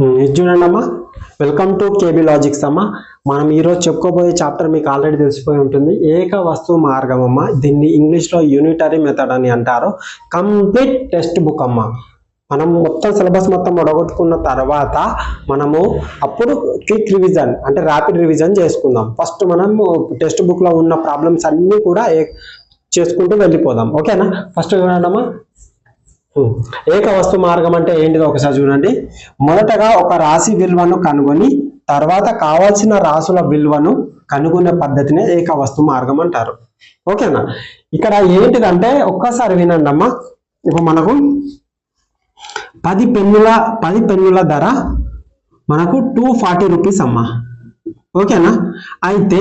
ఇది చూడండి అమ్మా. వెల్కమ్ టు కేబీ లాజిక్స్ అమ్మా. మనం ఈరోజు చెప్పుకోబోయే చాప్టర్ మీకు ఆల్రెడీ తెలిసిపోయి ఉంటుంది. ఏక వస్తువు మార్గం అమ్మ. దీన్ని ఇంగ్లీష్లో యూనిటరీ మెథడ్ అని అంటారు. కంప్లీట్ టెక్స్ట్ బుక్ అమ్మ. మనం మొత్తం సిలబస్ మొత్తం ఒడగొట్టుకున్న తర్వాత మనము అప్పుడు క్విక్ రివిజన్ అంటే ర్యాపిడ్ రివిజన్ చేసుకుందాం. ఫస్ట్ మనం టెక్స్ట్ బుక్లో ఉన్న ప్రాబ్లమ్స్ అన్నీ కూడా ఏ- చేసుకుంటూ వెళ్ళిపోదాం. ఓకేనా ఫస్ట్ చూడండి అమ్మా. ఏక వస్తు మార్గం అంటే ఏంటిదో ఒకసారి చూడండి. మొదటగా ఒక రాశి విలువను కనుగొని తర్వాత కావాల్సిన రాసుల విలువను కనుగొనే పద్ధతినే ఏక వస్తు మార్గం అంటారు. ఓకేనా? ఇక్కడ ఏంటిదంటే ఒక్కసారి వినండి అమ్మా. ఇప్పుడు మనకు పది పెన్నుల పది పెన్నుల ధర మనకు టూ ఫార్టీ రూపీస్ అమ్మా. ఓకేనా? అయితే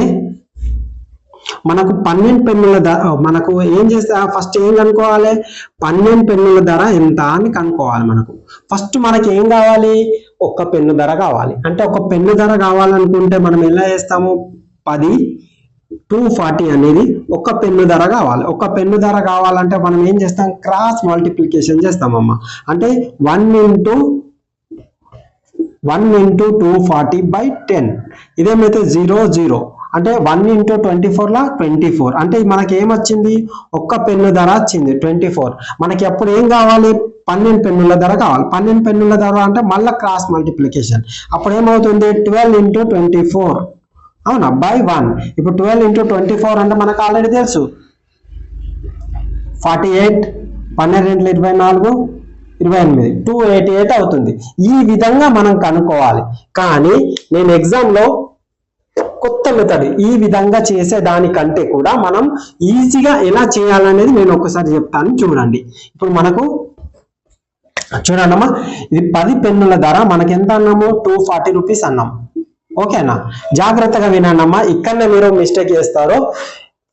మనకు పన్నెండు పెన్నుల ధర మనకు ఏం చేస్తే ఫస్ట్ ఏం కనుక్కోవాలి? పన్నెండు పెన్నుల ధర ఎంత అని కనుక్కోవాలి మనకు. ఫస్ట్ మనకి ఏం కావాలి? ఒక పెన్ను ధర కావాలి. అంటే ఒక పెన్ను ధర కావాలనుకుంటే మనం ఎలా చేస్తాము? పది టూ ఫార్టీ అనేది ఒక పెన్ను ధర కావాలి. ఒక పెన్ను ధర కావాలంటే మనం ఏం చేస్తాం? క్రాస్ మల్టిప్లికేషన్ చేస్తామమ్మా. అంటే one into one into two forty by ten. ఇదేమైతే zero zero. అంటే వన్ ఇంటూ ట్వంటీ ఫోర్లా ట్వంటీ ఫోర్ అంటే మనకి ఏమొచ్చింది? ఒక్క పెన్ను ధర వచ్చింది ట్వంటీ ఫోర్ మనకి అప్పుడు ఏం కావాలి? పన్నెండు పెన్నుల ధర కావాలి. పన్నెండు పెన్నుల ధర అంటే మళ్ళీ క్రాస్ మల్టిప్లికేషన్ అప్పుడు ఏమవుతుంది? ట్వెల్వ్ ఇంటూ ట్వంటీ ఫోర్ అవునా? బై వన్ ఇప్పుడు ట్వెల్వ్ ఇంటూ ట్వంటీ ఫోర్ అంటే మనకు ఆల్రెడీ తెలుసు. ఫార్టీ ఎయిట్ పన్నెండు రెండు ఇరవై నాలుగు ఇరవై ఎనిమిది. టూ ఎయిటీ ఎయిట్ అవుతుంది. ఈ విధంగా మనం కనుక్కోవాలి. కానీ నేను ఎగ్జామ్లో కొత్త మెథడ్ ఈ విధంగా చేసే దానికంటే కూడా మనం ఈజీగా ఎలా చేయాలనేది నేను ఒకసారి చెప్తాను. చూడండి. ఇప్పుడు మనకు చూడండమ్మా ఇది పది పెన్నుల ధర మనకి ఎంత అన్నాము? టూ ఫార్టీ రూపీస్ అన్నాం. ఓకేనా? జాగ్రత్తగా వినండమ్మా ఇక్కడనే మీరు మిస్టేక్ చేస్తారో.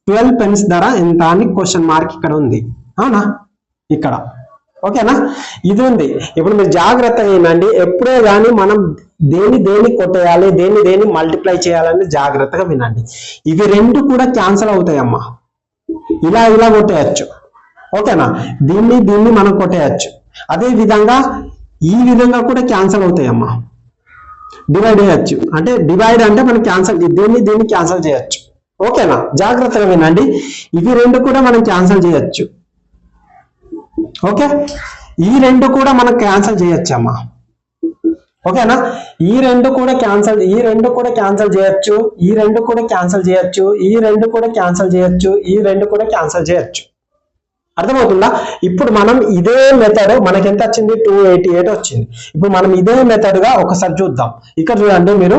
ట్వెల్వ్ పెన్స్ ధర ఎంత అని క్వశ్చన్ మార్క్ ఇక్కడ ఉంది. అవునా? ఇక్కడ. ఓకేనా? ఇది ఉంది. ఇప్పుడు మీరు జాగ్రత్తగా ఏంటండి ఎప్పుడే కానీ మనం దేని దేని కొట్టేయాలి దేని దేని మల్టిప్లై చేయాలని జాగ్రత్తగా వినండి. ఇవి రెండు కూడా క్యాన్సిల్ అవుతాయమ్మా. ఇలా ఇలా కొట్టేయచ్చు. ఓకేనా? దీన్ని దీన్ని మనం కొట్టేయచ్చు. అదే విధంగా ఈ విధంగా కూడా క్యాన్సిల్ అవుతాయమ్మా. డివైడ్ చేయొచ్చు. అంటే డివైడ్ అంటే మనం క్యాన్సిల్ దీన్ని దీన్ని క్యాన్సిల్ చేయొచ్చు. ఓకేనా? జాగ్రత్తగా వినండి. ఇవి రెండు కూడా మనం క్యాన్సిల్ చేయొచ్చు. ఓకే? ఈ రెండు కూడా మనం క్యాన్సిల్ చేయొచ్చమ్మా. ఓకేనా? ఈ రెండు కూడా క్యాన్సిల్ ఈ రెండు కూడా క్యాన్సిల్ చేయొచ్చు ఈ రెండు కూడా క్యాన్సిల్ చేయొచ్చు ఈ రెండు కూడా క్యాన్సిల్ చేయొచ్చు ఈ రెండు కూడా క్యాన్సిల్ చేయొచ్చు. అర్థమవుతుందా? ఇప్పుడు మనం ఇదే మెథడ్ మనకి ఎంత వచ్చింది? టూ ఎయిటీ ఎయిట్ వచ్చింది. ఇప్పుడు మనం ఇదే మెథడ్గా ఒకసారి చూద్దాం. ఇక్కడ చూడండి మీరు.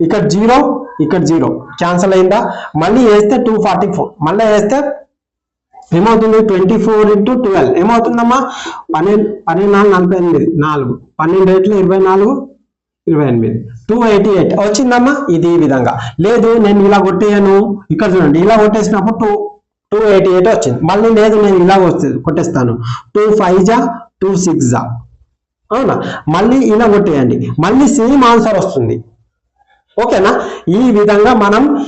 ఇక్కడ జీరో ఇక్కడ జీరో క్యాన్సిల్ అయిందా? మళ్ళీ వేస్తే టూ ఫార్టీ ఫోర్ మళ్ళీ వేస్తే ఏమవుతుంది? ట్వంటీ ఫోర్ ఇంటూ ట్వెల్వ్ ఏమవుతుందమ్మా? పన్నెండు పన్నెండు నాలుగు నలభై ఎనిమిది నాలుగు. పన్నెండు రేట్లు ఇరవై నాలుగు ఇరవై ఎనిమిది. టూ ఎయిటీ ఎయిట్ వచ్చిందమ్మా? ఇది ఈ విధంగా. లేదు నేను ఇలా కొట్టేయను. ఇక్కడ చూడండి ఇలా కొట్టేసినప్పుడు టూ టూ ఎయిటీ ఎయిట్ వచ్చింది. మళ్ళీ లేదు నేను ఇలా వస్తుంది కొట్టేస్తాను. టూ ఫైవ్ జా టూ సిక్స్ జా. అవునా? మళ్ళీ ఇలా కొట్టేయండి. మళ్ళీ సేమ్ ఆన్సర్ వస్తుంది. ఓకేనా? ఈ విధంగా మనం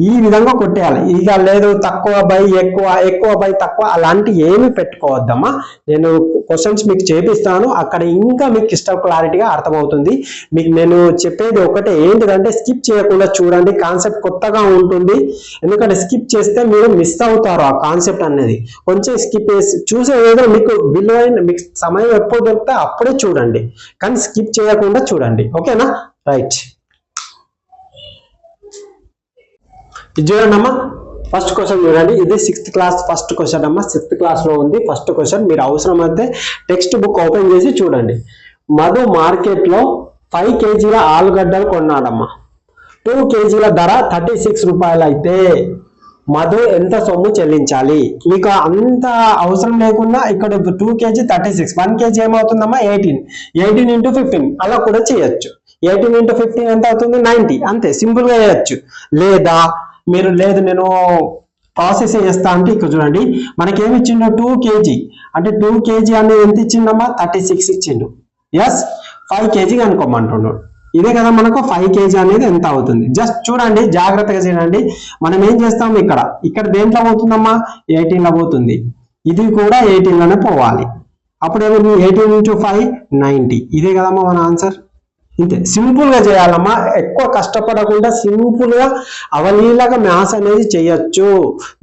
ఈ విధంగా కొట్టేయాలి. ఇక లేదు తక్కువ బై ఎక్కువ ఎక్కువ బై తక్కువ అలాంటి ఏమి పెట్టుకోవద్దమ్మా. నేను క్వశ్చన్స్ మీకు చేపిస్తాను. అక్కడ ఇంకా మీకు ఇష్టం క్లారిటీగా అర్థమవుతుంది. మీకు నేను చెప్పేది ఒకటే ఏంటిదంటే స్కిప్ చేయకుండా చూడండి కాన్సెప్ట్ కొత్తగా ఉంటుంది. ఎందుకంటే స్కిప్ చేస్తే మీరు మిస్ అవుతారు ఆ కాన్సెప్ట్ అనేది. కొంచెం స్కిప్ చేసి చూసేదేదో మీకు విలువైన మీకు సమయం ఎప్పుడు దొరికితే అప్పుడే చూడండి. కానీ స్కిప్ చేయకుండా చూడండి. ఓకేనా? రైట్ ఇది చూడండి అమ్మా ఫస్ట్ క్వశ్చన్ చూడండి. ఇది సిక్స్త్ క్లాస్ ఫస్ట్ క్వశ్చన్ అమ్మా. సిక్స్త్ క్లాస్లో ఉంది. ఫస్ట్ క్వశ్చన్ మీరు అవసరం అయితే టెక్స్ట్ బుక్ ఓపెన్ చేసి చూడండి. మధు మార్కెట్లో ఫైవ్ కేజీల ఆలుగడ్డలు కొన్నాడమ్మా. టూ కేజీల ధర థర్టీ సిక్స్ రూపాయలు అయితే మధు ఎంత సొమ్ము చెల్లించాలి? మీకు అంత అవసరం లేకుండా ఇక్కడ two KG thirty six one KG ఏమవుతుందమ్మా? Eighteen eighteen into fifteen అలా కూడా చేయొచ్చు. ఎయిటీన్ ఇంటూ ఫిఫ్టీన్ ఎంత అవుతుంది? నైన్టీ అంతే సింపుల్గా చేయొచ్చు. లేదా మీరు లేదు నేను ప్రాసెస్ చేస్తా అంటే ఇక్కడ చూడండి మనకి ఏమి ఇచ్చిండు? టూ కేజీ అంటే టూ కేజీ అనేది ఎంత ఇచ్చిండమ్మా? థర్టీ సిక్స్ ఇచ్చిండు. ఎస్ ఫైవ్ కేజీ అనుకోమంటున్నాడు ఇదే కదా మనకు ఫైవ్ కేజీ అనేది ఎంత అవుతుంది? జస్ట్ చూడండి జాగ్రత్తగా చేయండి. మనం ఏం చేస్తాం ఇక్కడ? ఇక్కడ దేంట్లో పోతుందమ్మా? ఎయిటీన్లో పోతుంది. ఇది కూడా ఎయిటీన్లోనే పోవాలి. అప్పుడు ఏమైంది? ఎయిటీన్ ఇంటూ ఫైవ్ నైంటీ ఇదే కదమ్మా మన ఆన్సర్ ఇంతే. సింపుల్గా చేయాలమ్మా. ఎక్కువ కష్టపడకుండా సింపుల్గా అవలీలగా మ్యాథ్స్ అనేది చేయొచ్చు.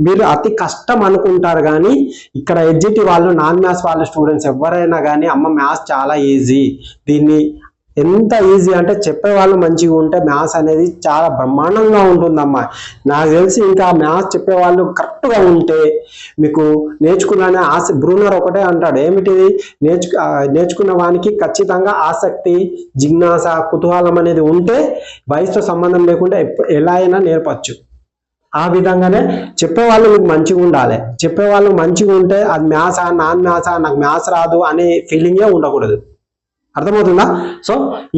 మీరు అతి కష్టం అనుకుంటారు కానీ ఇక్కడ ఎడ్జిటి వాళ్ళు నాన్ మ్యాథ్స్ వాళ్ళ స్టూడెంట్స్ ఎవరైనా కానీ అమ్మ మ్యాథ్స్ చాలా ఈజీ. దీన్ని ఎంత ఈజీ అంటే చెప్పే వాళ్ళు మంచిగా ఉంటే మ్యాథ్స్ అనేది చాలా బ్రహ్మాండంగా ఉంటుందమ్మా. నాకు తెలిసి ఇంకా మ్యాథ్స్ చెప్పే వాళ్ళు కరెక్ట్గా ఉంటే మీకు నేర్చుకున్నానే ఆస బ్రూనర్ ఒకటే అంటాడు. ఏమిటిది నేర్చు నేర్చుకున్న వానికి ఖచ్చితంగా ఆసక్తి జిజ్ఞాస కుతూహలం అనేది ఉంటే వయసుతో సంబంధం లేకుండా ఎలా అయినా నేర్పచ్చు. ఆ విధంగానే చెప్పేవాళ్ళు మీకు మంచిగా ఉండాలి. చెప్పేవాళ్ళు మంచిగా ఉంటే అది మ్యాథ్సా నాన్ మ్యాథ్సా నాకు మ్యాథ్స్ రాదు అనే ఫీలింగే ఉండకూడదు. అర్థమవుతుందా? సో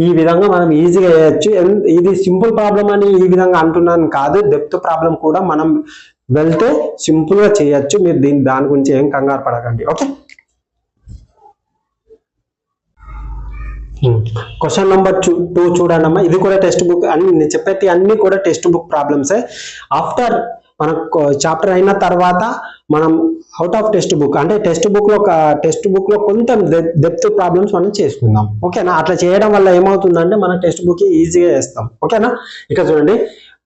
ఈ విధంగా మనం ఈజీగా వేయచ్చు ఇది సింపుల్ ప్రాబ్లం అని ఈ విధంగా అంటున్నాను కాదు. డెప్త్ ప్రాబ్లం కూడా మనం వెళ్తే సింపుల్గా చేయొచ్చు. మీరు దీని దాని గురించి ఏం కంగారు పడకండి. ఓకే? క్వశ్చన్ నెంబర్ టూ చూడండి అమ్మా ఇది కూడా టెక్స్ట్ బుక్ అన్ని నేను చెప్పేది అన్ని కూడా టెక్స్ట్ బుక్ ప్రాబ్లమ్సే ఆఫ్టర్ మనకు చాప్టర్ అయిన తర్వాత మనం అవుట్ ఆఫ్ టెక్స్ట్ బుక్ అంటే టెక్స్ట్ బుక్లో టెక్స్ట్ బుక్లో కొంచెం డెప్త్ ప్రాబ్లమ్స్ మనం చేసుకుందాం. ఓకేనా అట్లా చేయడం వల్ల ఏమవుతుందంటే మనం టెక్స్ట్ బుక్ ఈజీగా చేస్తాం. ఓకేనా ఇక్కడ చూడండి.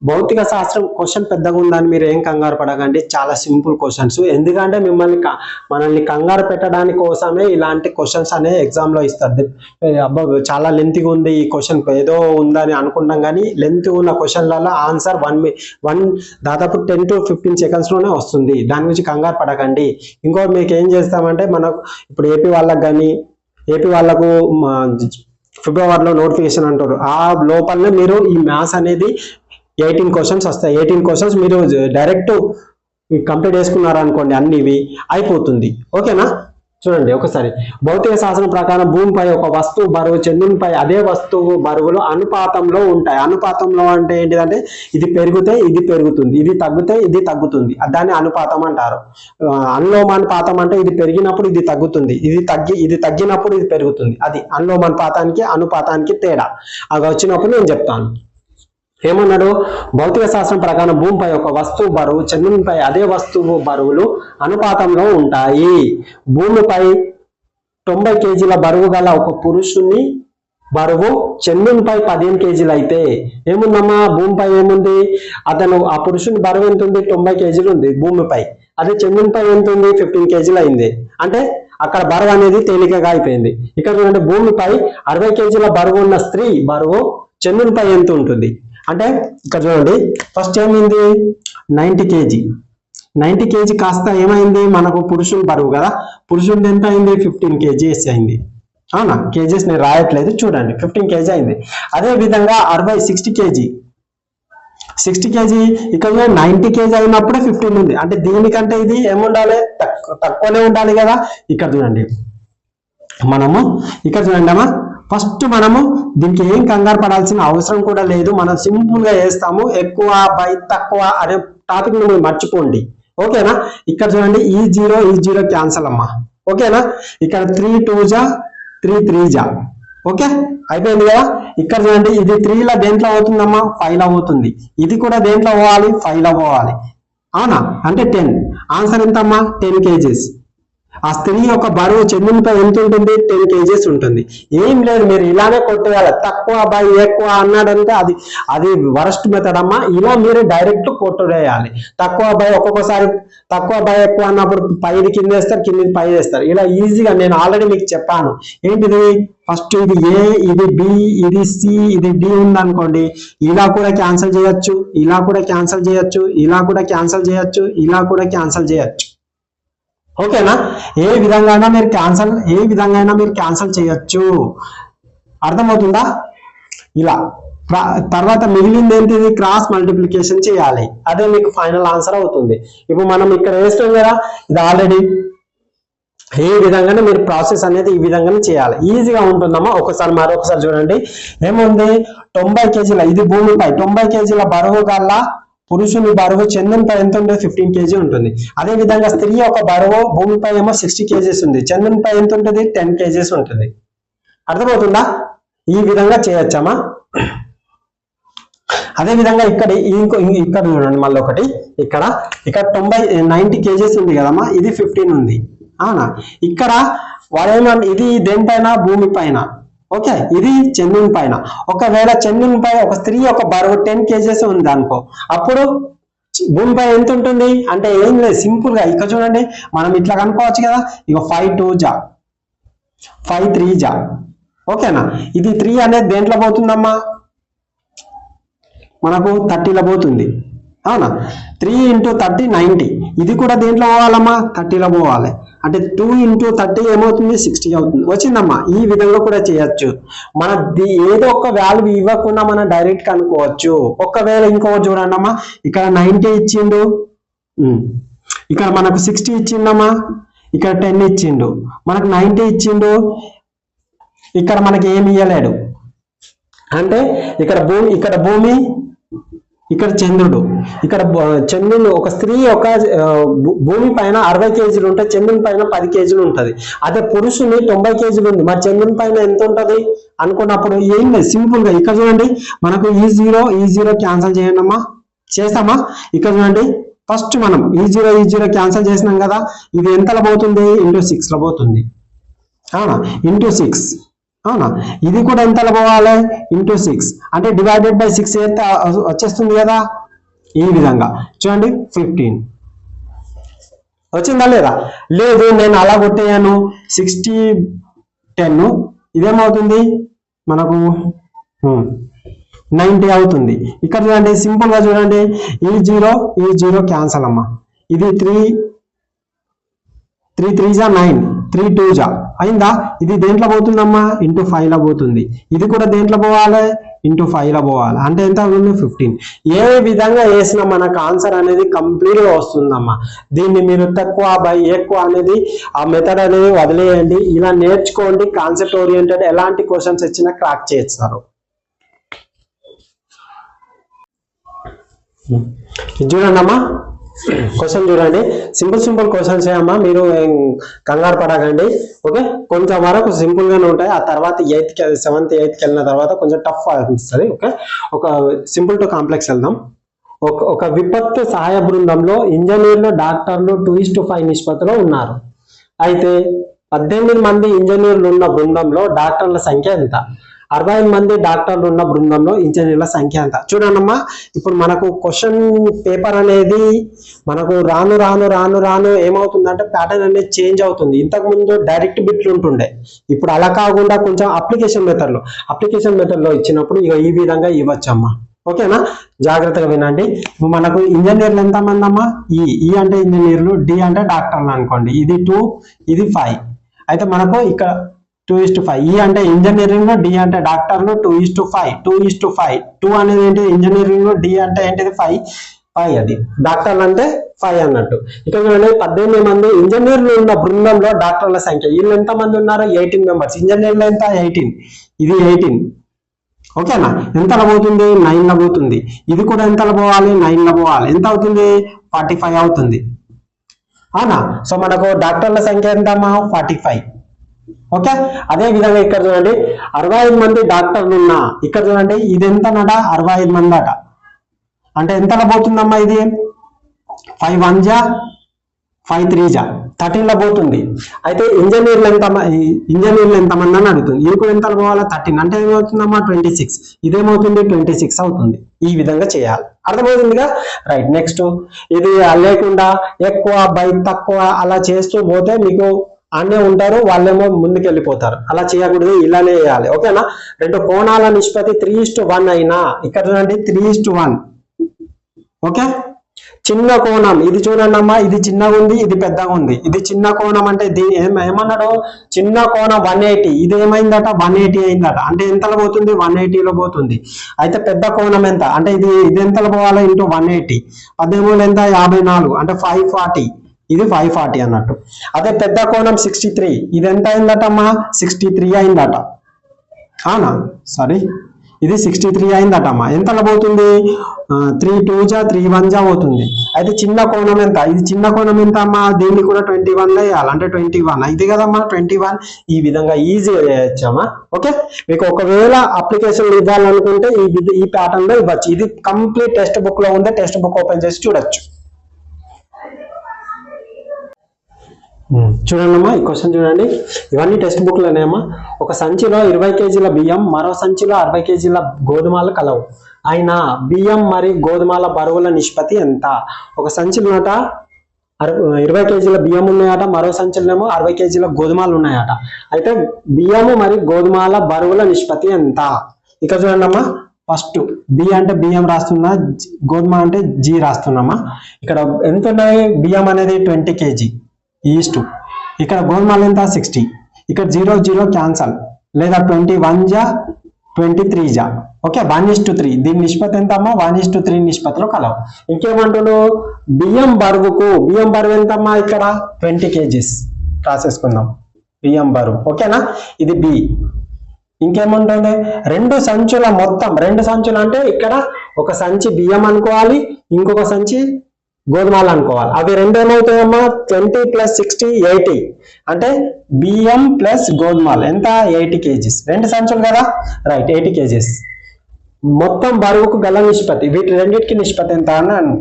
భౌతిక శాస్త్రం క్వశ్చన్ పెద్దగా ఉందని మీరు ఏం కంగారు పడకండి. చాలా సింపుల్ క్వశ్చన్స్. ఎందుకంటే మిమ్మల్ని క- మనల్ని కంగారు పెట్టడానికి కోసమే ఇలాంటి క్వశ్చన్స్ అనే ఎగ్జామ్లో ఇస్తారు. అబ్బా చాలా లెంత్గా ఉంది ఈ క్వశ్చన్. ఏదో ఉందని అనుకుంటాం కానీ లెంత్ ఉన్న క్వశ్చన్లలో ఆన్సర్ వన్ వన్ దాదాపు టెన్ టు ఫిఫ్టీన్ సెకండ్స్లోనే వస్తుంది. దాని గురించి కంగారు పడకండి. ఇంకో మీకు ఏం చేస్తామంటే మనకు ఇప్పుడు ఏపీ వాళ్ళకి కానీ ఏపీ వాళ్ళకు ఫిబ్రవరిలో నోటిఫికేషన్ అంటారు. ఆ లోపలనే మీరు ఈ మ్యాథ్స్ అనేది ఎయిటీన్ క్వశ్చన్స్ వస్తాయి. ఎయిటీన్ క్వశ్చన్స్ మీరు డైరెక్ట్ కంప్లీట్ చేసుకున్నారు అనుకోండి అన్ని ఇవి అయిపోతుంది. ఓకేనా? చూడండి ఒకసారి. భౌతిక శాస్త్రం ప్రకారం భూమిపై ఒక వస్తువు బరువు చెందినపై అదే వస్తువు బరువులు అనుపాతంలో ఉంటాయి. అనుపాతంలో అంటే ఏంటిదంటే ఇది పెరిగితే ఇది పెరుగుతుంది. ఇది తగ్గితే ఇది తగ్గుతుంది. దాన్ని అనుపాతం అంటారు. అనులోమానుపాతం అంటే ఇది పెరిగినప్పుడు ఇది తగ్గుతుంది. ఇది తగ్గి ఇది తగ్గినప్పుడు ఇది పెరుగుతుంది. అది అనులోమానుపాతానికి అనుపాతానికి తేడా. అది వచ్చినప్పుడు నేను చెప్తాను. ఏమన్నాడు? భౌతిక శాస్త్రం ప్రకారం భూమిపై ఒక వస్తువు బరువు చంద్రునిపై అదే వస్తువు బరువులు అనుపాతంలో ఉంటాయి. భూమిపై తొంభై కేజీల బరువు గల ఒక పురుషుని బరువు చంద్రునిపై పదిహేను కేజీలు అయితే ఏముందమ్మా? భూమిపై ఏముంది? అతను ఆ పురుషుని బరువు ఎంత ఉంది తొంభై కేజీలు ఉంది భూమిపై. అదే చంద్రునిపై ఎంత ఉంది ఫిఫ్టీన్ కేజీలు అయింది. అంటే అక్కడ బరువు అనేది తేలికగా అయిపోయింది. ఇక్కడ చూడండి భూమిపై అరవై కేజీల బరువు ఉన్న స్త్రీ బరువు చంద్రునిపై ఎంత ఉంటుంది అంటే ఇక్కడ చూడండి ఫస్ట్ ఏమైంది? Ninety KG. నైంటీ కేజీ కాస్త ఏమైంది? మనకు పురుషుని బరువు కదా. పురుషుని ఎంత అయింది? ఫిఫ్టీన్ కేజీస్ అయింది. అవునా? కేజీస్ నేను రాయట్లేదు చూడండి. ఫిఫ్టీన్ కేజీ అయింది. అదే విధంగా అరవై సిక్స్టీ కేజీ. సిక్స్టీ కేజీ ఇక్కడ నైన్టీ కేజీ అయినప్పుడే ఫిఫ్టీన్ ఉంది. అంటే దీనికంటే ఇది? ఏముండాలి? తక్కువ తక్కువనే ఉండాలి కదా. ఇక్కడ చూడండి. మనము ఇక్కడ చూడండి అమ్మా. ఫస్ట్ మనము దీనికి ఏం కంగారు పడాల్సిన అవసరం కూడా లేదు. మనం సింపుల్గా వేస్తాము ఎక్కువ బై తక్కువ అనే టాపిక్ మీరు మర్చిపోండి. ఓకేనా? ఇక్కడ చూడండి ఈ జీరో ఈ జీరో క్యాన్సల్ అమ్మా. ఓకేనా? ఇక్కడ త్రీ టూ జా త్రీ త్రీ జా. ఓకే? అయిపోయింది కదా? ఇక్కడ చూడండి ఇది త్రీలో దేంట్లో అవుతుందమ్మా? ఫైవ్లో అవుతుంది. ఇది కూడా దేంట్లో పోవాలి? ఫైవ్లో పోవాలి. అవునా? అంటే టెన్ ఆన్సర్ ఎంతమ్మా? టెన్ కేజీస్ ఆ స్త్రీ యొక్క బరువు చంద్రునిపై ఎంత ఉంటుంది టెన్ కేజీస్ ఉంటుంది. ఏం లేదు మీరు ఇలానే కొట్టేయాలి. తక్కువ బై ఎక్కువ అన్నాడంటే అది అది వరస్ట్ మెథడ్ అమ్మా. ఇలా మీరు డైరెక్ట్ కొట్టేయాలి. తక్కువ బై ఒక్కొక్కసారి తక్కువ బై ఎక్కువ అన్నప్పుడు పైది కింద వేస్తారు కింద పై వేస్తారు. ఇలా ఈజీగా నేను ఆల్రెడీ మీకు చెప్పాను. ఏంటిది? ఫస్ట్ ఇది ఏ ఇది బి ఇది సి ఇది డి ఉంది అనుకోండి ఇలా కూడా క్యాన్సిల్ చేయొచ్చు ఇలా కూడా క్యాన్సిల్ చేయొచ్చు ఇలా కూడా క్యాన్సిల్ చేయొచ్చు ఇలా కూడా క్యాన్సిల్ చేయొచ్చు. ఓకేనా? ఏ విధంగా అయినా మీరు క్యాన్సల్ ఏ విధంగా అయినా మీరు క్యాన్సల్ చేయొచ్చు? అర్థమవుతుందా? ఇలా. తర్వాత మిగిలింది ఏంటిది? క్రాస్ మల్టిప్లికేషన్ చేయాలి. అదే మీకు ఫైనల్ ఆన్సర్ అవుతుంది. ఇప్పుడు మనం ఇక్కడ వేస్తాం కదా ఇది ఆల్రెడీ ఏ విధంగానే మీరు ప్రాసెస్ అనేది ఈ విధంగానే చేయాలి. ఈజీగా ఉంటుందమ్మా. ఒకసారి మరొకసారి చూడండి. ఏముంది? తొంభై కేజీల ఇది భూమిపై తొంభై కేజీల బరువు గల్లా పురుషుని బరువు చంద్రునిపై ఎంత ఉంటుంది ఫిఫ్టీన్ కేజీ ఉంటుంది. అదే విధంగా స్త్రీ యొక్క బరువు భూమిపై ఏమో సిక్స్టీ కేజీస్ ఉంది. చంద్రునిపై ఎంత ఉంటుంది? టెన్ కేజీస్ ఉంటుంది. అర్థమవుతుందా? ఈ విధంగా చేయొచ్చమ్మా. అదే విధంగా ఇక్కడ ఇంకో ఇక్కడ చూడండి మళ్ళీ ఒకటి. ఇక్కడ ఇక్కడ తొంభై నైన్టీ కేజీస్ ఉంది కదమ్మా. ఇది ఫిఫ్టీన్ ఉంది. అవునా? ఇక్కడ వాడేమన్నా ఇది దేనిపైన? భూమి పైన ఓకే ఇది చంద్రుని పైన. ఒకవేళ చంద్రుని పైన ఒక స్త్రీ ఒక బరువు టెన్ కేజెస్ ఉంది అనుకో అప్పుడు భూమిపై ఎంత ఉంటుంది? అంటే ఏం లేదు సింపుల్గా ఇక్కడ చూడండి మనం ఇట్లా కనుక్కోవచ్చు కదా ఇక ఫైవ్ టూ జా. ఫైవ్ త్రీ జా. ఓకేనా? ఇది త్రీ అనేది దేంట్లో పోతుందమ్మా? మనకు థర్టీలో పోతుంది. అవునా? త్రీ ఇంటూ థర్టీ నైంటీ ఇది కూడా దేంట్లో పోవాలమ్మా? థర్టీలో పోవాలి. అంటే టూ ఇంటూ థర్టీ ఏమవుతుంది? సిక్స్టీ అవుతుంది. వచ్చిందమ్మా? ఈ విధంగా కూడా చేయొచ్చు. మన ది- ఏదో ఒక వాల్యూ ఇవ్వకుండా మనం డైరెక్ట్ కనుక్కోవచ్చు ఒకవేళ ఇంకొకటి చూడండి అమ్మా ఇక్కడ నైంటీ ఇచ్చిండు. ఇక్కడ మనకు సిక్స్టీ ఇచ్చిండమ్మా ఇక్కడ టెన్ ఇచ్చిండు. మనకు నైంటీ ఇచ్చిండు. ఇక్కడ మనకి ఏమి ఇవ్వలేడు అంటే ఇక్కడ భూమి ఇక్కడ భూమి ఇక్కడ చంద్రుడు. ఇక్కడ భూ- చంద్రుడు ఒక స్త్రీ ఒక భూ- భూమి పైన అరవై కేజీలు ఉంటే చంద్రుని పైన పది కేజీలు ఉంటుంది. అదే పురుషుని తొంభై కేజీలు ఉంది. మరి చంద్రుని పైన ఎంత ఉంటుంది? అనుకున్నప్పుడు ఏం లేదు సింపుల్గా ఇక్కడ చూడండి. మనకు ఈ జీరో ఈ జీరో క్యాన్సిల్ చేయండి అమ్మా. చేస్తామా? ఇక్కడ చూడండి. ఫస్ట్ మనం ఈ జీరో ఈ జీరో క్యాన్సిల్ చేసినాం కదా. ఇది ఎంతలో పోతుంది ఇంటూ సిక్స్లో పోతుంది అవునా? Into six. అవునా? ఇది కూడా ఎంతలో పోవాలి? ఇంటూ సిక్స్ అంటే డివైడెడ్ బై సిక్స్ అయితే వచ్చేస్తుంది కదా? ఈ విధంగా. చూడండి ఫిఫ్టీన్ వచ్చిందా లేదా? లేదు నేను అలా కొట్టేయాను. Sixty ten ఇదేమవుతుంది? మనకు నైంటీ అవుతుంది. ఇక్కడ చూడండి సింపుల్గా చూడండి. ఈ జీరో ఈ జీరో క్యాన్సల్ అమ్మా. ఇది త్రీ త్రీ త్రీ జా నైన్ త్రీ టూ జా అయిందా? ఇది దేంట్లో పోతుందమ్మా? ఇంటూ ఫైవ్లో పోతుంది. ఇది కూడా దేంట్లో పోవాలి? ఇంటూ ఫైవ్లో పోవాలి. అంటే ఎంత అవుతుంది? ఫిఫ్టీన్. ఏ విధంగా వేసిన మనకు ఆన్సర్ అనేది కంప్లీట్గా వస్తుందమ్మా. దీన్ని మీరు తక్కువ బై ఎక్కువ అనేది ఆ మెథడ్ అనేది వదిలేయండి. ఇలా నేర్చుకోండి. కాన్సెప్ట్ ఓరియంటెడ్ ఎలాంటి క్వశ్చన్స్ ఇచ్చినా క్రాక్ చేస్తారు. చూడండి అమ్మా క్వశ్చన్ చూడండి. సింపుల్ సింపుల్ క్వశ్చన్స్ అమ్మా. మీరు కంగారు పడకండి. ఓకే కొంచెం వరకు సింపుల్ గానే ఉంటాయి. ఆ తర్వాత ఎయిత్ సెవెంత్ ఎయిత్ వెళ్ళిన తర్వాత కొంచెం టఫ్ అనిపిస్తుంది. ఓకే ఒక సింపుల్ టు కాంప్లెక్స్ వెళ్దాం. ఒక ఒక విపత్తు సహాయ బృందంలో ఇంజనీర్లు డాక్టర్లు టూ ఇస్ టు ఫైవ్ నిష్పత్తిలో ఉన్నారు. అయితే పద్దెనిమిది మంది ఇంజనీర్లు ఉన్న బృందంలో డాక్టర్ల సంఖ్య ఎంత? అరవై మంది డాక్టర్లు ఉన్న బృందంలో ఇంజనీర్ల సంఖ్య అంత. చూడనమ్మా ఇప్పుడు మనకు క్వశ్చన్ పేపర్ అనేది మనకు రాను రాను రాను రాను ఏమవుతుందంటే ప్యాటర్న్ అనేది చేంజ్ అవుతుంది. ఇంతకుముందు డైరెక్ట్ బిట్లు ఉంటుండే. ఇప్పుడు అలా కాకుండా కొంచెం అప్లికేషన్ మెథడ్లో అప్లికేషన్ మెథడ్లో ఇచ్చినప్పుడు ఇక ఈ విధంగా ఇవ్వచ్చమ్మా. ఓకేనా? జాగ్రత్తగా వినండి. మనకు ఇంజనీర్లు ఎంతమంది అమ్మా ఈ ఈ అంటే ఇంజనీర్లు డి అంటే డాక్టర్లు అనుకోండి. ఇది టూ ఇది ఫైవ్ అయితే మనకు ఇక్కడ టూ ఈస్ టు ఫైవ్. ఈ అంటే ఇంజనీరింగ్ డి అంటే డాక్టర్లు two is to five. Two is to five. Two అనేది ఏంటి? ఇంజనీరింగ్ డి అంటే ఏంటిది? ఫైవ్. ఫైవ్ అది. డాక్టర్లు అంటే ఫైవ్ అన్నట్టు. ఇక్కడ చూడండి పద్దెనిమిది మంది ఇంజనీర్లు ఉన్న బృందంలో డాక్టర్ల సంఖ్య. వీళ్ళు ఎంత మంది ఉన్నారు? Eighteen members. ఇంజనీర్లు ఎంత? ఎయిటీన్. ఇది ఎయిటీన్. ఓకేనా? ఎంత పోతుంది? నైన్లో పోతుంది. ఇది కూడా ఎంత పోవాలి? నైన్ పోవాలి. ఎంత అవుతుంది? ఫార్టీ ఫైవ్ అవుతుంది. అవునా? సో మనకు డాక్టర్ల సంఖ్య ఎంతమ్మా? Forty five. ఓకే? అదే విధంగా ఇక్కడ చూడండి. అరవై ఐదు మంది డాక్టర్లు ఉన్నా ఇక్కడ చూడండి ఇది ఎంత అరవై ఐదు మంది అట. అంటే ఎంతలో పోతుందమ్మా ఇది? ఫైవ్ వన్ జా? ఫైవ్ త్రీ జా? థర్టీన్లో పోతుంది. అయితే ఇంజనీర్లు ఎంత ఇంజనీర్లు ఎంతమంది అని అడుగుతుంది. ఇది కూడా ఎంత పోవాలా? థర్టీన్. అంటే ఏమవుతుందమ్మా? Twenty six. ఇదేమవుతుంది? ట్వంటీ సిక్స్ అవుతుంది. ఈ విధంగా చేయాలి. అర్థమవుతుందిగా? Right next. ఇది లేకుండా ఎక్కువ బై తక్కువ అలా చేస్తూ పోతే మీకు అనే ఉంటారు వాళ్ళేమో ముందుకు వెళ్ళిపోతారు అలా చేయకూడదు ఇలానే చేయాలి. ఓకేనా? రెండు కోణాల నిష్పత్తి త్రీ ఇస్ట్ వన్ అయినా ఇక్కడ చూడండి త్రీ ఇస్ట్ వన్ ఓకే? చిన్న కోణం. ఇది చూడండి అమ్మా ఇది చిన్నగా ఉంది ఇది పెద్దగా ఉంది. ఇది చిన్న కోణం అంటే దీని ఏం- ఏమన్నాడు? చిన్న కోణం వన్ ఎయిటీ ఇది ఏమైందట? వన్ ఎయిటీ అయిందట. అంటే ఎంతలో పోతుంది? వన్ ఎయిటీలో పోతుంది. అయితే పెద్ద కోణం ఎంత? అంటే ఇది ఇది ఎంతలో పోవాలి? ఇంటూ వన్ ఎయిటీ పద్దెనిమిది ఎంత యాభై నాలుగు. అంటే ఫైవ్ ఫార్టీ ఇది ఫైవ్ ఫార్టీ అన్నట్టు. అదే పెద్ద కోణం సిక్స్టీ త్రీ ఇది ఎంత అయిందట అమ్మా సిక్స్టీ త్రీ అయిందట. అవునా? సారీ ఇది సిక్స్టీ త్రీ అయిందటమ్మా. ఎంత పోతుంది త్రీ టూ జా త్రీ వన్ జా పోతుంది. అయితే చిన్న కోణం ఎంత? ఇది చిన్న కోణం ఎంత అమ్మా దీన్ని కూడా ట్వంటీ వన్ వేయాలి. అంటే ట్వంటీ వన్ ఇది కదమ్మా ట్వంటీ వన్ ఈ విధంగా ఈజీగా చేయొచ్చమ్మా ఓకే మీకు ఒకవేళ అప్లికేషన్ ఇవ్వాలనుకుంటే ఈ విధ- ఈ ప్యాటర్న్లో ఇవ్వచ్చు. ఇది కంప్లీట్ టెక్స్ట్ బుక్లో ఉంటే టెక్స్ట్ బుక్ ఓపెన్ చేసి చూడొచ్చు. Hmm. చూడండమ్మా ఈ క్వశ్చన్ చూడండి. ఇవన్నీ టెక్స్ట్ బుక్లోనేమా ఒక సంచిలో ఇరవై కేజీల బియ్యం మరో సంచిలో అరవై కేజీల గోధుమలు కలవు. అయినా బియ్యం మరియు గోధుమల బరువుల నిష్పత్తి ఎంత? ఒక సంచిలోట ఇరవై కేజీల బియ్యం ఉన్నాయట మరో సంచిలోనేమో అరవై కేజీల గోధుమలు ఉన్నాయట. అయితే బియ్యము మరియు గోధుమల బరువుల నిష్పత్తి ఎంత? ఇక్కడ చూడండమ్మా ఫస్ట్ బి అంటే బియ్యం రాస్తున్నా గోధుమ అంటే జీ రాస్తున్నామా ఇక్కడ ఎంత ఉన్నాయి బియ్యం అనేది ట్వంటీ కేజీ. ఈస్ట్. ఇక్కడ గోల్మాల్ ఎంత? సిక్స్టీ ఇక్కడ జీరో జీరో క్యాన్సల్. లేదా ట్వంటీ వన్ జా ట్వంటీ త్రీ జా. Okay one is to three. దీని నిష్పత్తి ఎంత అమ్మా? వన్ ఇస్ టు త్రీ నిష్పత్తిలో కలవు. ఇంకేమంటున్నావు బియ్యం బరువుకు బియ్యం బరువు ఎంతమ్మా ఇక్కడ? Twenty KGs. రాసేసుకుందాం. బియ్యం బరువు. ఓకేనా? ఇది బి. ఇంకేముంటుంది రెండు సంచుల మొత్తం. రెండు సంచులు అంటే ఇక్కడ ఒక సంచి బియ్యం అనుకోవాలి ఇంకొక సంచి గోధుమలు అనుకోవాలి. అవి రెండు ఏమవుతాయమ్మా ట్వంటీ ప్లస్ సిక్స్టీ ఎయిటీ. అంటే బియ్యం ప్లస్ గోధుమలు. ఎంత? Eighty KGs. రెండు సంచులు కదా? Right eighty KGs. మొత్తం బరువుకు గల నిష్పత్తి. వీటి రెండింటికి నిష్పత్తి ఎంత అని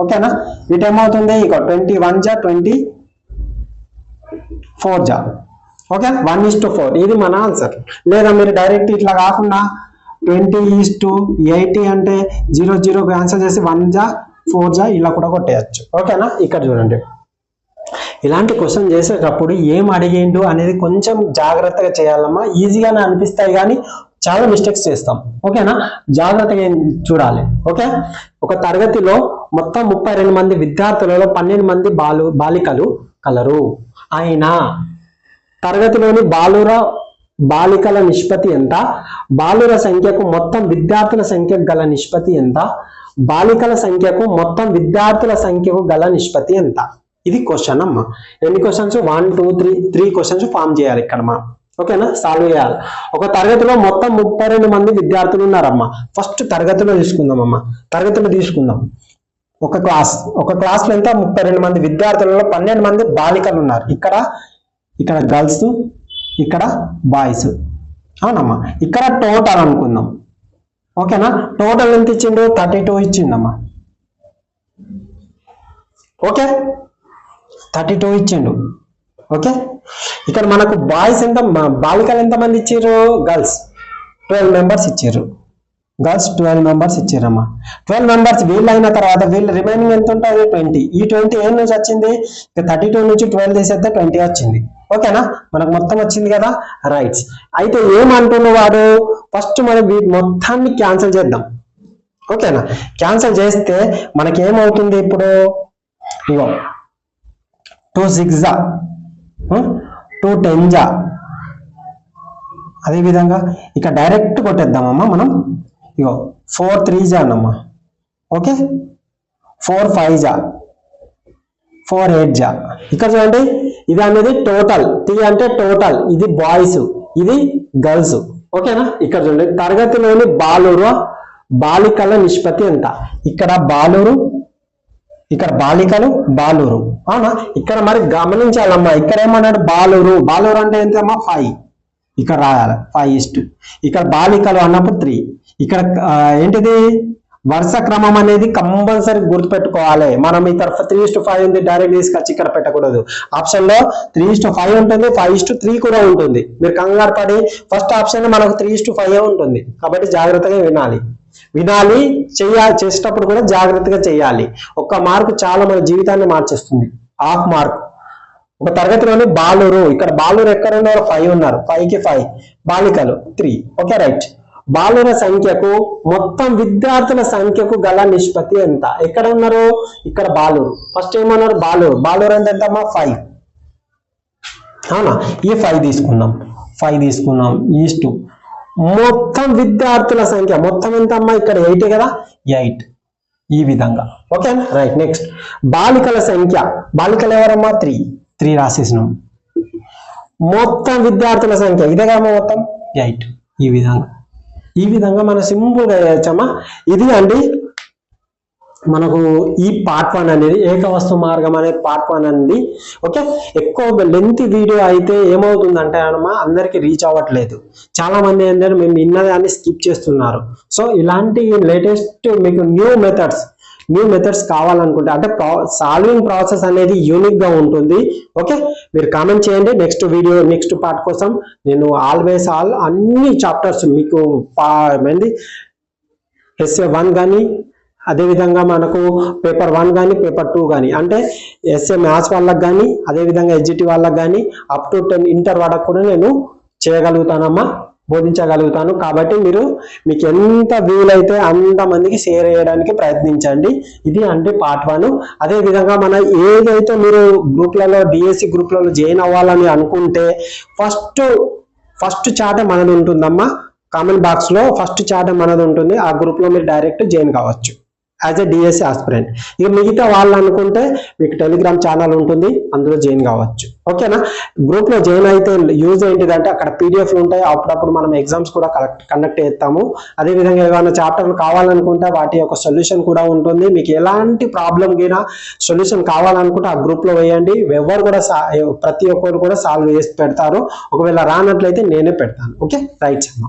ఓకేనా? వీటి ఏమవుతుంది ఇక ట్వంటీ వన్ జా ట్వంటీ ఫోర్ జా. Okay? One is to four. ఇది మన ఆన్సర్. లేదా మీరు డైరెక్ట్ ఇట్లా కాకుండా ట్వంటీ ఈస్ టు ఎయిటీ అంటే జీరో జీరో ఆన్సర్ చేసి వన్ జా ఫోర్ జా ఇలా కూడా కొట్టేయచ్చు. ఓకేనా? ఇక్కడ చూడండి. ఇలాంటి క్వశ్చన్ చేసేటప్పుడు ఏం అడిగిండు అనేది కొంచెం జాగ్రత్తగా చేయాలమ్మా. ఈజీగానే అనిపిస్తాయి కానీ చాలా మిస్టేక్స్ చేస్తాం. ఓకేనా? జాగ్రత్తగా చూడాలి. ఓకే? ఒక తరగతిలో మొత్తం ముప్పై రెండు మంది విద్యార్థులలో పన్నెండు మంది బాలు బాలికలు కలరు. అయినా తరగతిలోని బాలుర బాలికల నిష్పత్తి ఎంత? బాలుర సంఖ్యకు మొత్తం విద్యార్థుల సంఖ్యకు గల నిష్పత్తి ఎంత? బాలికల సంఖ్యకు మొత్తం విద్యార్థుల సంఖ్యకు గల నిష్పత్తి ఎంత? ఇది క్వశ్చన్ అమ్మా. ఎన్ని questions one two three three questions form చేయాలి ఇక్కడ మా. ఓకేనా సాల్వ్ చేయాలి. ఒక తరగతిలో మొత్తం ముప్పై రెండు మంది విద్యార్థులు ఉన్నారమ్మా. ఫస్ట్ తరగతిలో తీసుకుందాం అమ్మా. తరగతిలో తీసుకుందాం. ఒక క్లాస్ ఒక క్లాస్లో ఎంత? ముప్పై రెండు మంది విద్యార్థులలో పన్నెండు మంది బాలికలు ఉన్నారు. ఇక్కడ ఇక్కడ గర్ల్స్ ఇక్కడ బాయ్స్ అవునమ్మా. ఇక్కడ టోటల్ అనుకుందాం. ఓకేనా? టోటల్ ఎంత ఇచ్చిండు? థర్టీ టూ ఇచ్చిండమ్మా. ఓకే? థర్టీ టూ ఇచ్చిండు. ఓకే? ఇక్కడ మనకు బాయ్స్ ఎంత బాలికలు ఎంతమంది ఇచ్చారు గర్ల్స్ ట్వెల్వ్ మెంబర్స్ ఇచ్చారు గర్ల్స్ ట్వెల్వ్ మెంబర్స్ ఇచ్చారమ్మా ట్వెల్వ్ మెంబర్స్ వీళ్ళు అయిన తర్వాత వీళ్ళు రిమైనింగ్ ఎంత ఉంటుంది ట్వంటీ ఈ ట్వంటీ ఏం నుంచి వచ్చింది? ఇక థర్టీ టూ నుంచి ట్వెల్వ్ తీసేస్తే ట్వంటీ వచ్చింది. ఓకేనా? మనకు మొత్తం వచ్చింది కదా? రైట్స్ అయితే ఏమంటున్న వాడు? ఫస్ట్ మనం వీటి మొత్తాన్ని క్యాన్సిల్ చేద్దాం. ఓకేనా? క్యాన్సిల్ చేస్తే మనకి ఏమవుతుంది ఇప్పుడు? ఇగో టూ సిక్స్ జా. టూ టెన్ జా. అదేవిధంగా ఇక డైరెక్ట్ కొట్టేద్దామమ్మా మనం. ఇగో ఫోర్ త్రీ జా అన్నమ్మా. ఓకే? ఫోర్ ఫైవ్ జా. ఫోర్ ఎయిట్ జా ఇక్కడ చూడండి ఇది అనేది టోటల్. టీ అంటే టోటల్. ఇది బాయ్స్. ఇది గర్ల్స్. ఓకేనా? ఇక్కడ చూడండి తరగతిలోని బాలురు బాలికల నిష్పత్తి ఎంత? ఇక్కడ బాలురు ఇక్కడ బాలికలు బాలూరు అవునా? ఇక్కడ మరి గమనించాలమ్మా ఇక్కడ ఏమన్నాడు? బాలూరు బాలూరు అంటే ఎంతమ్మా ఫైవ్ ఇక్కడ రాయాలి. ఫైవ్ ఇస్ట్ ఇక్కడ బాలికలు అన్నప్పుడు త్రీ ఇక్కడ ఏంటిది? వరుస క్రమం అనేది కంపల్సరీ గుర్తుపెట్టుకోవాలి. మనం ఇక్కడ త్రీ ఇస్టు ఫైవ్ ఉంది డైరెక్ట్ తీసుకొచ్చి ఇక్కడ పెట్టకూడదు. ఆప్షన్లో త్రీ ఇస్టు ఫైవ్ ఉంటుంది ఫైవ్ ఇస్టు త్రీ కూడా ఉంటుంది. మీరు కంగారు పడి ఫస్ట్ ఆప్షన్ మనకు త్రీ ఇస్టు ఫైవ్ ఉంటుంది. కాబట్టి జాగ్రత్తగా వినాలి. వినాలి చేయాలి చేసేటప్పుడు కూడా జాగ్రత్తగా చేయాలి. ఒక్క మార్కు చాలా మన జీవితాన్ని మార్చేస్తుంది. హాఫ్ మార్క్ ఒక తరగతిలోని బాలురు ఇక్కడ బాలురు ఎక్కడ ఉన్నారు ఫైవ్ ఉన్నారు. ఫైవ్కి ఫైవ్ బాలికలు త్రీ ఓకే రైట్ బాలుర సంఖ్యకు మొత్తం విద్యార్థుల సంఖ్యకు గల నిష్పత్తి ఎంత? ఎక్కడ ఉన్నారు ఇక్కడ బాలురు. ఫస్ట్ ఏమన్నారు? బాలురు. బాలురు అంటే ఎంతమ్మా? ఫైవ్ అవునా? ఈ ఫైవ్ తీసుకుందాం. ఫైవ్ తీసుకున్నాం ఈస్ట్ మొత్తం విద్యార్థుల సంఖ్య. మొత్తం ఎంత అమ్మా ఇక్కడ ఎయిట్ కదా? ఎయిట్ ఈ విధంగా. ఓకే రైట్ నెక్స్ట్ బాలికల సంఖ్య. బాలికలు ఎవరమ్మా? త్రీ త్రీ రాసేసినాం. మొత్తం విద్యార్థుల సంఖ్య. ఇదే కదా మొత్తం? ఎయిట్ ఈ విధంగా. ఈ విధంగా మనం సింపుల్గా చేయొచ్చమ్మా ఇది అండి మనకు ఈ పార్ట్ వన్ అనేది ఏకవస్తు మార్గం అనే పార్ట్ వన్ అండి. ఓకే? ఎక్కువ లెంత్ వీడియో అయితే ఏమవుతుందంటే అనమా అందరికి రీచ్ అవ్వట్లేదు. చాలా మంది ఏంటంటే మేము విన్నదాన్ని స్కిప్ చేస్తున్నారు. సో ఇలాంటి లేటెస్ట్ మీకు న్యూ మెథడ్స్ న్యూ మెథడ్స్ కావాలనుకుంటే అంటే సాల్వింగ్ ప్రాసెస్ అనేది యూనిక్గా ఉంటుంది. ఓకే మీరు కామెంట్ చేయండి. నెక్స్ట్ వీడియో నెక్స్ట్ పార్ట్ కోసం నేను ఆల్వేస్ ఆల్ అన్ని చాప్టర్స్ మీకు పా ఏంది ఎస్ఏ వన్ కానీ అదేవిధంగా మనకు పేపర్ వన్ కానీ పేపర్ టూ కానీ అంటే ఎస్ఏ మ్యాథ్స్ వాళ్ళకి కానీ అదేవిధంగా ఎస్జిటి వాళ్ళకి కానీ అప్ టు టెన్ ఇంటర్ వరకు కూడా నేను చేయగలుగుతానమ్మా. బోధించగలుగుతాను. కాబట్టి మీరు మీకు ఎంత వీలైతే అంత మందికి షేర్ చేయడానికి ప్రయత్నించండి. ఇది అంటే పార్ట్ వన్ అదే విధంగా మన ఏదైతే మీరు గ్రూప్లలో డిఎస్సి గ్రూప్లలో జాయిన్ అవ్వాలని అనుకుంటే ఫస్ట్ ఫస్ట్ చాట మనది ఉంటుందమ్మా. కామెంట్ బాక్స్లో ఫస్ట్ చాట మనది ఉంటుంది. ఆ గ్రూప్లో మీరు డైరెక్ట్ జాయిన్ కావచ్చు. యాజ్ ఎ డిఎస్సి ఆస్పిరెంట్ ఇక మిగతా వాళ్ళు అనుకుంటే మీకు టెలిగ్రామ్ ఛానల్ ఉంటుంది అందులో జాయిన్ కావచ్చు. ఓకేనా గ్రూప్లో జాయిన్ అయితే యూజ్ ఏంటిదంటే అక్కడ పీడిఎఫ్లు ఉంటాయి అప్పుడప్పుడు మనం ఎగ్జామ్స్ కూడా కండక్ట్ చేస్తాము. అదేవిధంగా ఏమైనా చాప్టర్లు కావాలనుకుంటే వాటి యొక్క సొల్యూషన్ కూడా ఉంటుంది. మీకు ఎలాంటి ప్రాబ్లం కినా సొల్యూషన్ కావాలనుకుంటే ఆ గ్రూప్లో వేయండి. ఎవరు కూడా ప్రతి ఒక్కరు కూడా సాల్వ్ చేసి పెడతారు. ఒకవేళ రానట్లయితే నేనే పెడతాను. ఓకే రైట్ అమ్మా